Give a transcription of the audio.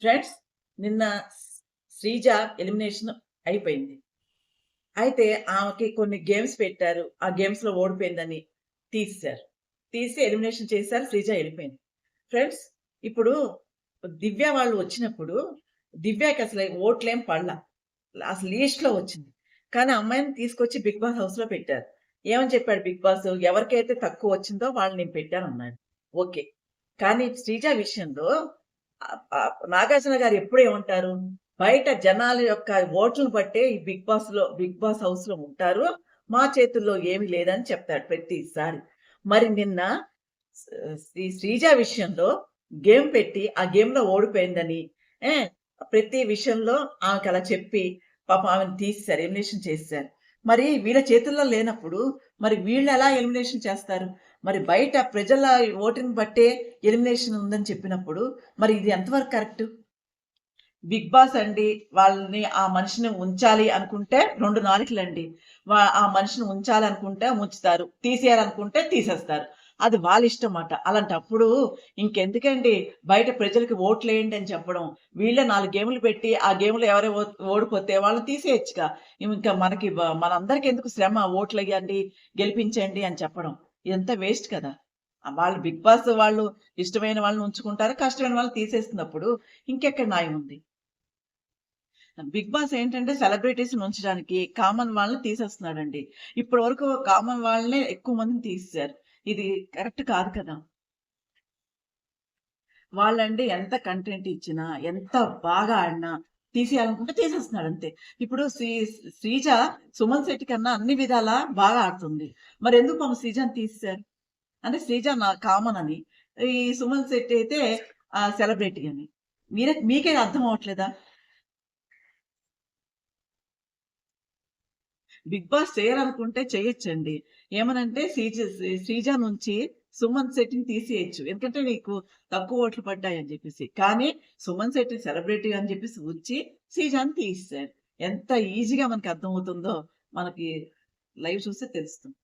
Friends నిన్న Sreeja elimination అయిపోయింది. అయితే ఆమెకి కొన్ని గేమ్స్ పెట్టారు. ఆ గేమ్స్లో ఓడిపోయిందని తీసేశారు. తీసి ఎలిమినేషన్ చేశారు శ్రీజ వెళ్ళిపోయింది. ఫ్రెండ్స్ ఇప్పుడు దివ్య వాళ్ళు వచ్చినప్పుడు దివ్యకి అసలు ఓట్లేం పడలా. అసలు లీస్ట్లో వచ్చింది. కానీ అమ్మాయిని తీసుకొచ్చి బిగ్ బాస్ హౌస్లో పెట్టారు. ఏమని చెప్పాడు బిగ్ బాస్? ఎవరికైతే తక్కువ వచ్చిందో వాళ్ళు నేను పెట్టాను అన్నాడు. ఓకే. కానీ శ్రీజ విషయంలో నాగార్జున గారు ఎప్పుడు ఏమంటారు బయట జనాల యొక్క ఓట్లను బట్టే ఈ బిగ్ బాస్లో బిగ్ బాస్ హౌస్లో ఉంటారు. మా చేతుల్లో ఏమీ లేదని చెప్తాడు ప్రతిసారి. మరి నిన్న ఈ శ్రీజ విషయంలో గేమ్ పెట్టి ఆ గేమ్లో ఓడిపోయిందని ఏ, ప్రతి విషయంలో ఆమెకు అలా చెప్పి పాప ఆమెను తీసేశారు ఎలిమినేషన్ చేశారు మరి వీళ్ళ చేతుల్లో లేనప్పుడు మరి వీళ్ళు ఎలా ఎలిమినేషన్ చేస్తారు? మరి బయట ప్రజల ఓటింగ్ బట్టే ఎలిమినేషన్ ఉందని చెప్పినప్పుడు మరి ఇది ఎంతవరకు కరెక్ట్? బిగ్ బాస్ అండి వాళ్ళని ఆ మనిషిని ఉంచాలి అనుకుంటే రెండు నాలుగులండి వా- ఆ మనిషిని ఉంచాలి అనుకుంటే ఉంచుతారు తీసేయాలనుకుంటే తీసేస్తారు. అది వాళ్ళ ఇష్టం అన్నమాట అలాంటప్పుడు ఇంకెందుకండి బయట ప్రజలకి ఓట్లు వేయండి అని చెప్పడం. వీళ్ళే నాలుగు గేములు పెట్టి ఆ గేమ్లో ఎవరే ఓ- ఓడిపోతే వాళ్ళని తీసేయచ్చుగా. ఇంకా మనకి మనందరికి ఎందుకు శ్రమ? ఓట్లు వేయండి గెలిపించండి అని చెప్పడం. ఎంత వేస్ట్ కదా. వాళ్ళు బిగ్ బాస్ వాళ్ళు ఇష్టమైన వాళ్ళని ఉంచుకుంటారు కష్టమైన వాళ్ళు తీసేస్తున్నప్పుడు ఇంకెక్కడ న్యాయం ఉంది? బిగ్ బాస్ ఏంటంటే సెలబ్రిటీస్ ఉంచడానికి కామన్ వాళ్ళని తీసేస్తున్నాడండి. ఇప్పటి వరకు కామన్ వాళ్ళనే ఎక్కువ మందిని తీసేశారు. ఇది కరెక్ట్ కాదు కదా. వాళ్ళండి ఎంత కంటెంట్ ఇచ్చినా ఎంత బాగా ఆడినా తీసేయాలనుకుంటే తీసేస్తున్నాడు అంతే. ఇప్పుడు శ్రీ శ్రీజ సుమన్ శెట్టి కన్నా అన్ని విధాలా బాగా ఆడుతుంది. మరి ఎందుకు పాపం శ్రీజని తీసేశారు? అంటే శ్రీజ నా కామన్ అని. ఈ సుమన్ శెట్టి అయితే ఆ సెలబ్రిటీ అని. మీరే మీకే అర్థం అవ్వట్లేదా? బిగ్ బాస్ చేయాలనుకుంటే చేయొచ్చండి. ఏమనంటే శ్రీజ శ్రీజ నుంచి సుమన్ శెట్టిని తీసేయచ్చు. ఎందుకంటే నీకు తక్కువ ఓట్లు పడ్డాయి అని చెప్పేసి. కానీ సుమన్ శెట్టి సెలబ్రిటీ అని చెప్పేసి వచ్చి శ్రీజాని తీసేశారు ఎంత ఈజీగా మనకి అర్థమవుతుందో మనకి లైవ్ చూస్తే తెలుస్తుంది.